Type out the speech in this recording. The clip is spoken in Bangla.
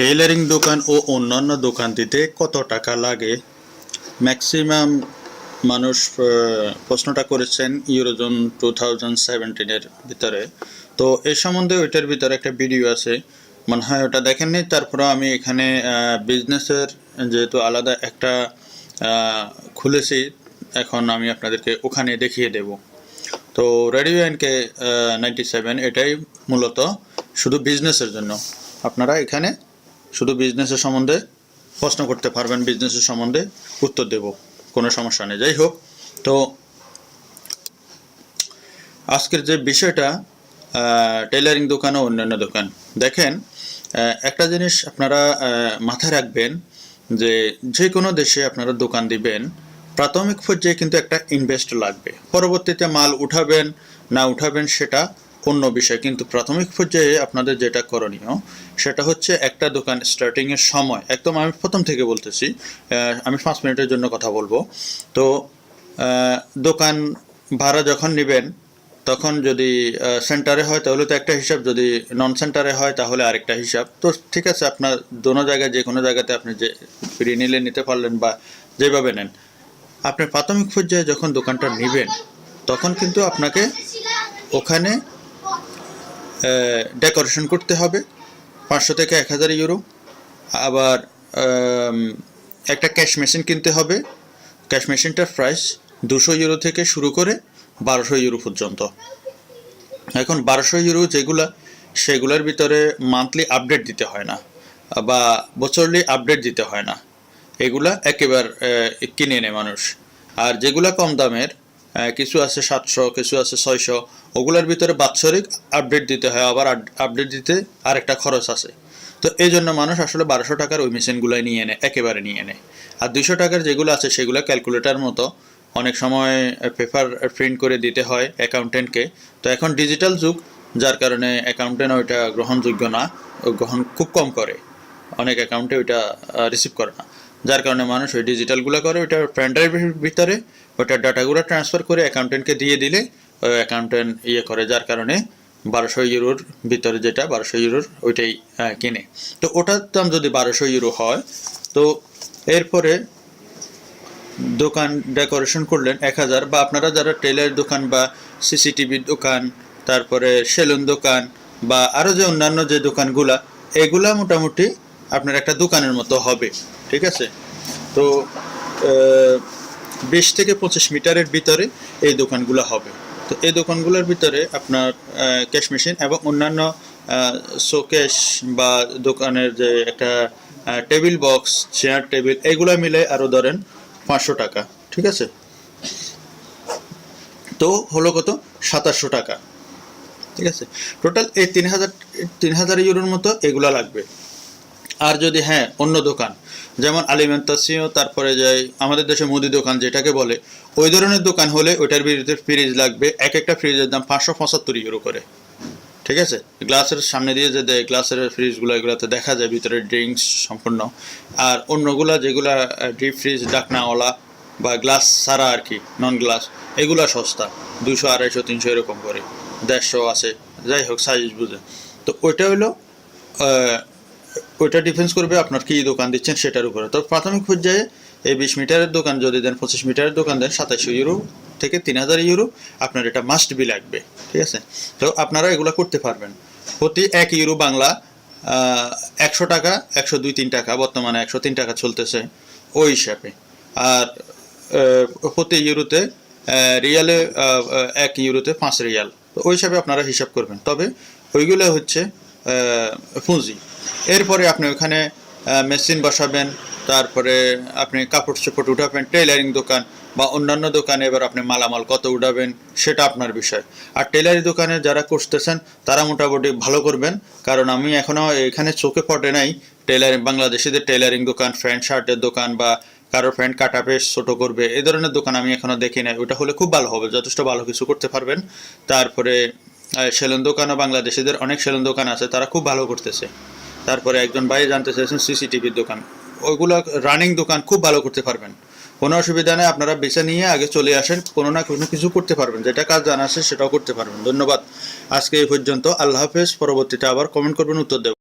টেইলারিং দোকান ও অন্যান্য দোকান দিতে কত টাকা লাগে? ম্যাক্সিমাম মানুষ প্রশ্নটা করেছেন ইউরোজন টু থাউজেন্ড সেভেন্টিনের ভিতরে। তো এই সম্বন্ধে ওইটার ভিতরে একটা ভিডিও আছে। মনে হয় ওটা দেখেননি? তারপরে আমি এখানে বিজনেসের যেহেতু আলাদা একটা খুলেছি, এখন আমি আপনাদেরকে ওখানে দেখিয়ে দেব। তো রেডিও এনকে নাইনটি সেভেন এটাই মূলত শুধু বিজনেসের জন্য। আপনারা এখানে শুধু বিজনেসের সম্বন্ধে প্রশ্ন করতে পারবেন বিজনেসের সম্বন্ধে উত্তর দেব, কোনো সমস্যা নেই। যাই হোক, তো আজকের যে বিষয়টা টেলারিং দোকান ও অন্যান্য দোকান। দেখেন একটা জিনিস আপনারা মাথায় রাখবেন যে যে কোনো দেশে আপনারা দোকান দিবেন, প্রাথমিক পর্যায়ে কিন্তু একটা ইনভেস্ট লাগবে। পরবর্তীতে মাল উঠাবেন, না উঠাবেন সেটা অন্য বিষয়, কিন্তু প্রাথমিক পর্যায়ে আপনাদের যেটা করণীয়, সেটা হচ্ছে একটা দোকান স্টার্টিংয়ের সময়। একদম আমি প্রথম থেকে বলতেছি আমি পাঁচ মিনিটের জন্য কথা বলব। তো দোকান ভাড়া যখন নেবেন, তখন যদি সেন্টারে হয়, তাহলে তো একটা হিসাব। যদি নন সেন্টারে হয়, তাহলে আরেকটা হিসাব। তো ঠিক আছে, আপনার দোনো জায়গায়, যে কোনো জায়গাতে আপনি যে ফ্রি নিলে নিতে পারলেন বা যেভাবে নেন। আপনি প্রাথমিক পর্যায়ে যখন দোকানটা নেবেন, তখন কিন্তু আপনাকে ওখানে ডেকোরেশন করতে হবে, পাঁচশো থেকে এক হাজার ইউরো আবার একটা ক্যাশ মেশিন কিনতে হবে। ক্যাশ মেশিনটার প্রাইস দুশো ইউরো থেকে শুরু করে বারোশো ইউরো পর্যন্ত। এখন বারোশো ইউরো যেগুলা, সেগুলোর ভিতরে মান্থলি আপডেট দিতে হয় না, বা বছরলি আপডেট দিতে হয় না। এগুলা একেবারে কিনে নেয় মানুষ। আর যেগুলা কম দামের কিছু আছে সাতশো, কিছু আছে ছয়শো। ওগুলোর ভিতরে বাৎসরিক আপডেট দিতে হয়, আবার আপডেট দিতে আরেকটা খরচ আছে। তো এই জন্য মানুষ আসলে বারোশো টাকার ওই মেশিনগুলোই নিয়ে নেয়, একেবারে নিয়ে নেয়। আর দুইশো টাকার যেগুলো আছে, সেগুলো ক্যালকুলেটার মতো অনেক সময় পেপার প্রিন্ট করে দিতে হয় অ্যাকাউন্টেন্টকে তো এখন ডিজিটাল যুগ, যার কারণে অ্যাকাউন্টেন্ট ওইটা গ্রহণযোগ্য না গ্রহণ খুব কম করে। অনেক অ্যাকাউন্টে ওইটা রিসিভ করে না। যার কারণে মানুষ ওই ডিজিটালগুলো করে, ওইটা পেনড্রাইভের ভিতরে, ওইটা ডাটাগুলো ট্রান্সফার করে অ্যাকাউন্টেন্টকে দিয়ে দিলে ওই অ্যাকাউন্টেন্ট ইয়ে করে, যার কারণে বারোশো ইউরোর ভিতরে যেটা বারোশো ইউরোর ওইটাই কিনে। তো ওটার দাম যদি বারোশো ইউরো হয়, তো এরপরে দোকান ডেকোরেশন করলেন এক হাজার, বা আপনারা যারা টেলার দোকান বা সিসিটিভির দোকান, তারপরে সেলুন দোকান, বা আরও যে অন্যান্য যে দোকানগুলা, এগুলা মোটামুটি আপনার একটা দোকানের মতো হবে। ঠিক আছে? তো বিশ থেকে পঁচিশ মিটারের ভিতরে এই দোকানগুলো হবে। তো এই দোকানগুলোর ভিতরে আপনার ক্যাশ মেশিন এবং অন্যান্য শোকেশ বা দোকানের যে একটা টেবিল বক্স, চেয়ার টেবিল, এগুলো মিলে আরও ধরেন পাঁচশো টাকা, ঠিক আছে? তো হলো কত? সাতাশশো টাকা, ঠিক আছে? টোটাল এই তিন হাজার তিন হাজার ইউরোর মতো এগুলা লাগবে। আর যদি হ্যাঁ অন্য দোকান, যেমন আলিমেন্তাসিও তারপরে যে আমাদের দেশে মুদি দোকান যেটাকে বলে, ওই ধরনের দোকান হলে ওইটার বিরুদ্ধে ফ্রিজ লাগবে এক একটা ফ্রিজের দাম পাঁচশো পঁচাত্তর ইউরো করে, ঠিক আছে? গ্লাসের সামনে দিয়ে যে দেয়, গ্লাসের ফ্রিজগুলো এগুলোতে দেখা যায় ভিতরে ড্রিঙ্কস সম্পূর্ণ, আর অন্যগুলা যেগুলা ডিপ ফ্রিজ ডাকনাওয়ালা বা গ্লাস ছাড়া আর কি নন গ্লাস এগুলা সস্তা, দুশো, আড়াইশো, তিনশো এরকম করে, দেড়শো আছে, যাই হোক সাইজ বুঝে। তো ওইটা হলো ওইটা ডিফেন্স করবে, আপনার কি দোকান দিচ্ছেন সেটার উপরে। তো প্রাথমিক পর্যায়ে এই বিশ মিটারের দোকান যদি দেন, পঁচিশ মিটারের দোকান দেন সাতাশশো ইউরো থেকে তিন হাজার ইউরো, আপনার এটা মাস্ট বি লাগবে, ঠিক আছে? তো আপনারা এগুলো করতে পারবেন। প্রতি এক ইউরো বাংলা একশো টাকা, একশো দুই তিন টাকা, বর্তমানে একশো তিন টাকা চলতেছে ওই হিসাবে। আর প্রতি ইউরোতে রিয়ালে এক ইউরোতে পাঁচ রিয়াল। তো ওই হিসাবে আপনারা হিসাব করবেন। তবে ওইগুলো হচ্ছে পুঁজি এরপরে আপনি ওখানে মেশিন বসাবেন, তারপরে আপনি কাপড় চোপড় উঠাবেন টেলারিং দোকান বা অন্যান্য দোকানে এবার আপনি মালামাল কত উঠাবেন, সেটা আপনার বিষয়। আর টেলারি দোকানে যারা করতেছেন তারা মোটামুটি ভালো করবেন, কারণ আমি এখনও এখানে চোখে পড়ে নাই টেলারিং বাংলাদেশিদের টেলারিং দোকান প্যান্ট শার্টের দোকান বা কারও প্যান্ট কাটাবে ছোটো করবে, এ ধরনের দোকান আমি এখনও দেখি নাই। ওটা হলে খুব ভালো হবে, যথেষ্ট ভালো কিছু করতে পারবেন। তারপরে সেলুন দোকানও বাংলাদেশিদের অনেক সেলুন দোকান আছে, তারা খুব ভালো করতেছে। তারপরে একজন ভাই জানতে চাইছেন সিসিটিভির দোকান। ওইগুলো রানিং দোকান খুব ভালো করতে পারবেন। কোনো অসুবিধা নেই, আপনারা বেছে নিয়ে আগে চলে আসেন, কোনো না কোনো কিছু করতে পারবেন। যেটা কাজ জানা আছে সেটাও করতে পারবেন। ধন্যবাদ। আজকে এই পর্যন্ত, আল্লাহ হাফেজ। পরবর্তীতে আবার কমেন্ট করবেন, উত্তর দেব।